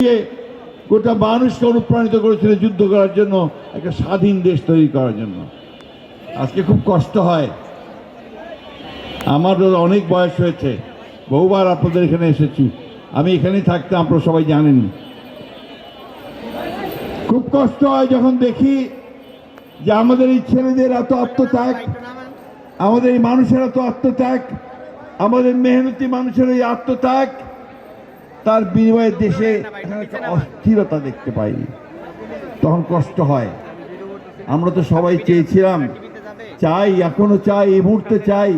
দিয়ে গোটা মানুষকে অনুপ্রাণিত করেছিল যুদ্ধ করার জন্য, একটা স্বাধীন দেশ তৈরি করার জন্য। আজকে খুব কষ্ট হয়। আমারও অনেক বয়স হয়েছে। বহুবার আপনাদের এখানে এসেছি। আমি এখানেই থাকতাম, আপনারা সবাই জানেন। খুব কষ্ট হয় যখন দেখি যে আমাদের এই ছেলেদের এত আত্মত্যাগ, আমাদের এই মানুষের এত আত্মত্যাগ, আমাদের মেহনতি মানুষের এই আত্মত্যাগ। তার বিনিময়ে দেশে অস্থিরতা দেখতে পাই। তখন কষ্ট হয়। আমরা তো সবাই চেয়েছিলাম, চাই, এখনও চাই, এই মুহূর্তে চাই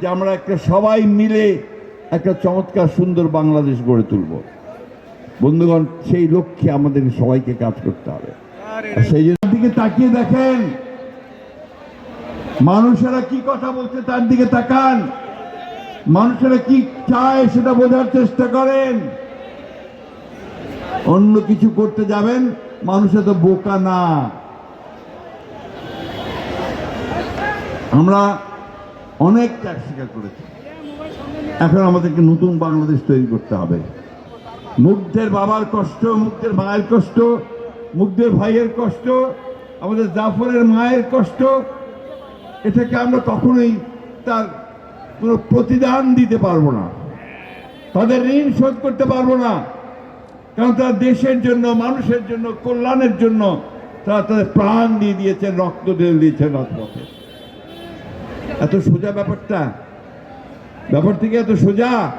যে আমরা একটা সবাই মিলে একটা চমৎকার, সুন্দর বাংলাদেশ গড়ে তুলব। বন্ধুগণ, সেই লক্ষ্যে আমাদের সবাইকে কাজ করতে হবে। সেই জন্য দিকে তাকিয়ে দেখেন, মানুষেরা কি কথা বলছে তার দিকে তাকান। মানুষেরা কি চায় সেটা বোঝার চেষ্টা করেন। অন্য কিছু করতে যাবেন মানুষে তো বোকা না। আমরা অনেক ত্যাগ স্বীকার করেছি। এখন আমাদেরকে নতুন বাংলাদেশ তৈরি করতে হবে। মুগ্ধের বাবার কষ্ট, মুগ্ধের মায়ের কষ্ট, মুগ্ধের ভাইয়ের কষ্ট, আমাদের জাফরের মায়ের কষ্ট, এটাকে আমরা কখনোই তার কোনো প্রতিদান দিতে পারব না। তাদের ঋণ শোধ করতে পারব না। কারণ তারা দেশের জন্য, মানুষের জন্য, কল্যাণের জন্য তারা তাদের প্রাণ দিয়ে দিয়েছেন রক্ত ঢেলে দিয়েছেন রাজপথে। এত সোজা ব্যাপারটা? ব্যাপার থেকে এত সোজা?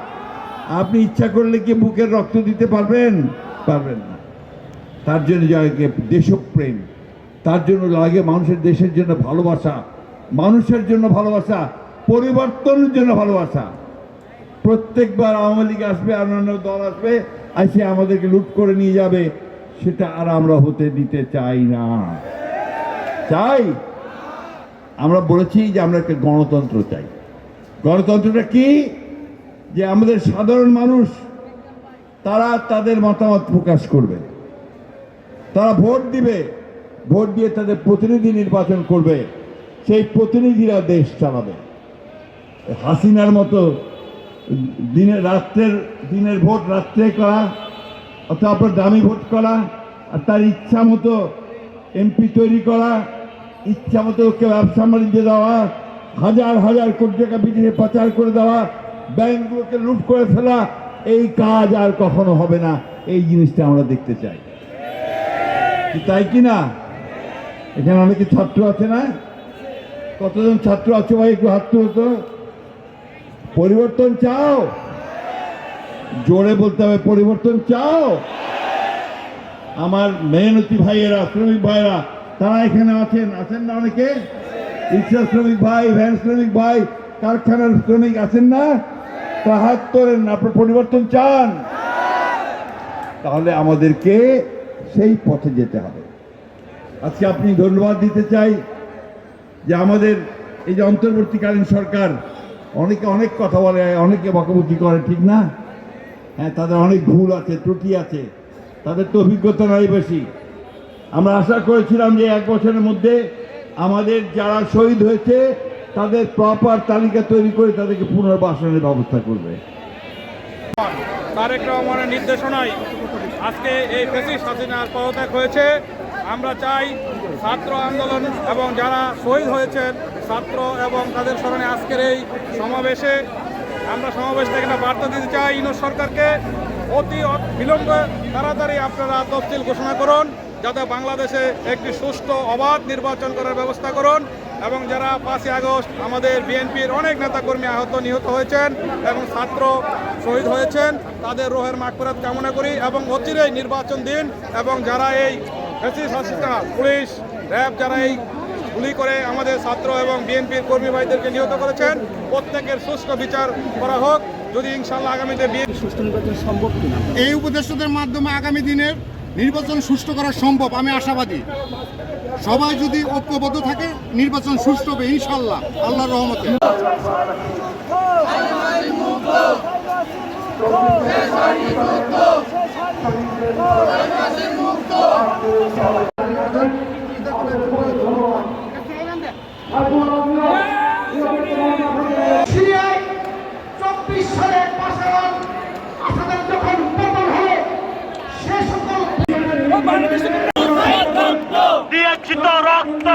আপনি ইচ্ছা করলে কি বুকের রক্ত দিতে পারবেন? পারবেন না। তার জন্য লাগে দেশপ্রেম, তার জন্য লাগে মানুষের দেশের জন্য ভালোবাসা, মানুষের জন্য ভালোবাসা। পরিবর্তনের জন্য ভালোবাসা। প্রত্যেকবার আওয়ামী লীগ আসবে, আর অন্যান্য দল আসবে, এসে আমাদেরকে লুট করে নিয়ে যাবে, সেটা আর আমরা হতে দিতে চাই না। চাই? আমরা বলেছি যে আমরা একটা গণতন্ত্র চাই। গণতন্ত্রটা কি? যে আমাদের সাধারণ মানুষ, তারা তাদের মতামত প্রকাশ করবে। তারা ভোট দিবে, ভোট দিয়ে তাদের প্রতিনিধি নির্বাচন করবে। সেই প্রতিনিধিরা দেশ চালাবে। হাসিনার মতো দিনের রাত্রের, দিনের ভোট রাত্রে করা আপনার দামি ভোট করা, আর তার ইচ্ছা মতো এমপি তৈরি করা, ইচ্ছা মতো ওকে ব্যবসা বাণিজ্য দেওয়া, হাজার হাজার কোটি টাকা বিদেশে পাচার করে দেওয়া, ব্যাংকগুলোকে লুট করে ফেলা, এই কাজ আর কখনো হবে না। এই জিনিসটা আমরা দেখতে চাই। তাই কি না? এখানে অনেকে ছাত্র আছে না? কতজন ছাত্র আছে ভাই? একটু হাত তুলো তো। পরিবর্তন চাও। জোরে বলতে হবে, পরিবর্তন চাও। আমার মেহনতি ভাইয়েরা, শ্রমিক ভাইয়েরা, তারা এখানে আছেন। আছেন না অনেকে? রিক্সা শ্রমিক ভাই, ভ্যান শ্রমিক ভাই, কারখানার শ্রমিক আছেন না? তা হাত আপনার পরিবর্তন চান। তাহলে আমাদেরকে সেই পথে যেতে হবে। আজকে আপনি ধন্যবাদ দিতে চাই যে আমাদের এই যে অন্তর্বর্তীকালীন সরকার অনেকে অনেক কথা বলে, অনেকে বকাবকি করে, ঠিক না? হ্যাঁ তাদের অনেক ভুল আছে, ত্রুটি আছে। তাদের তো অভিজ্ঞতা নাই বেশি। আমরা আশা করেছিলাম যে এক বছরের মধ্যে আমাদের যারা শহীদ হয়েছে, তাদের প্রপার তালিকা তৈরি করে তাদেরকে পুনর্বাসনের ব্যবস্থা করবে। তারেক রহমানের নির্দেশনায় আজকে এই ফেসিস হাসিনার পদত্যাগ হয়েছে। আমরা চাই ছাত্র আন্দোলন এবং যারা শহীদ হয়েছেন ছাত্র এবং তাদের স্মরণে আজকের এই সমাবেশে আমরা সমাবেশ থেকে একটা বার্তা দিতে চাই ইউনুস সরকারকে। অতি বিলম্বে তাড়াতাড়ি আপনারা তফসিল ঘোষণা করুন, যাতে বাংলাদেশে একটি সুষ্ঠু অবাধ নির্বাচন করার ব্যবস্থা করুন এবং যারা পাঁচই আগস্ট আমাদের বিএনপির অনেক নেতাকর্মী আহত নিহত হয়েছেন এবং ছাত্র শহীদ হয়েছেন, তাদের রোহের মাগফিরাত কামনা করি এবং অচিরেই নির্বাচন দিন এবং যারা এই পুলিশ, র্যাব, যারা এই গুলি করে আমাদের ছাত্র এবং বিএনপির কর্মী ভাইদেরকে নিহত করেছেন। প্রত্যেকের সুষ্ঠু বিচার করা হোক। যদি ইনশাল্লাহ আগামীতে বিএনপি এই উপদেষ্টাদের মাধ্যমে আগামী দিনের নির্বাচন সুষ্ঠু করা সম্ভব আমি আশাবাদী। সবাই যদি ঐক্যবদ্ধ থাকে নির্বাচন সুষ্ঠু হবে ইনশাল্লাহ আল্লাহর রহমতে। সালের পাশে আসাদের যখন পতন হল সে সকল রক্ত